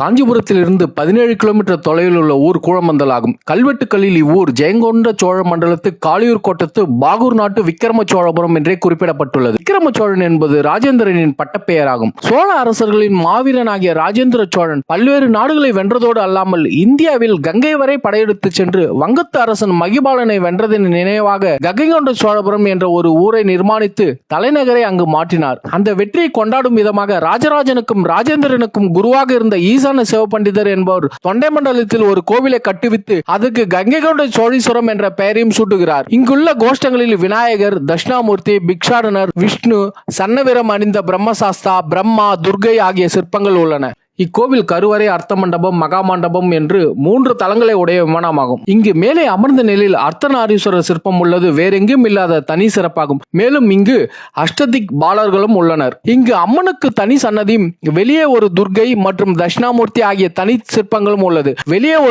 காஞ்சிபுரத்தில் இருந்து பதினேழு கிலோமீட்டர் தொலைவில் உள்ள ஊர் கூழமந்தல் ஆகும் கல்வெட்டுக்களில் இவ்வூர் ஜெயங்கொண்ட சோழ மண்டலத்து காளியூர் கோட்டத்து பாகூர் நாட்டு விக்கிரம சோழபுரம் என்றே குறிப்பிடப்பட்டுள்ளது. விக்கிரம சோழன் என்பது ராஜேந்திரனின் பட்டப்பெயராகும். சோழ அரசர்களின் மாவீரனாகிய ராஜேந்திர சோழன் பல்வேறு நாடுகளை வென்றதோடு அல்லாமல் இந்தியாவில் கங்கை வரை படையெடுத்து சென்று வங்கத்து அரசன் மகிபாலனை வென்றதன் நினைவாக கங்கைகொண்ட சோழபுரம் என்ற ஒரு ஊரை நிர்மாணித்து தலைநகரை அங்கு மாற்றினார். அந்த வெற்றியை கொண்டாடும் விதமாக ராஜராஜனுக்கும் ராஜேந்திரனுக்கும் குருவாக இருந்த ஈசான சிவபண்டிதர் என்பவர் தொண்டை மண்டலத்தில் ஒரு கோவிலை கட்டுவித்து அதற்கு கங்கை கொண்ட சோழீஸ்வரம் என்ற பெயரையும் சூட்டுகிறார். இங்குள்ள கோஷ்டங்களில் விநாயகர் தட்சிணாமூர்த்தி பிக்ஷாடனர் விஷ்ணு சன்னவிரம் அணிந்த பிரம்மசாஸ்தா பிரம்மா துர்கை ஆகிய சிற்பங்கள் உள்ளன. இக்கோவில் கருவறை அர்த்த மண்டபம் மகா மண்டபம் என்று மூன்று தலங்களை உடைய விமானமாகும். இங்கு மேலே அமர்ந்த நிலையில் அர்த்தநாரீஸ்வரர் சிற்பம் உள்ளது. வேறெங்கும் இல்லாத தனி சிறப்பாகும். மேலும் இங்கு அஷ்டதிக் பாலர்களும் உள்ளனர். இங்கு அம்மனுக்கு தனி சன்னதியும் வெளியே ஒரு துர்கை மற்றும் தட்சிணாமூர்த்தி ஆகிய தனி சிற்பங்களும் உள்ளது. வெளியே ஒரு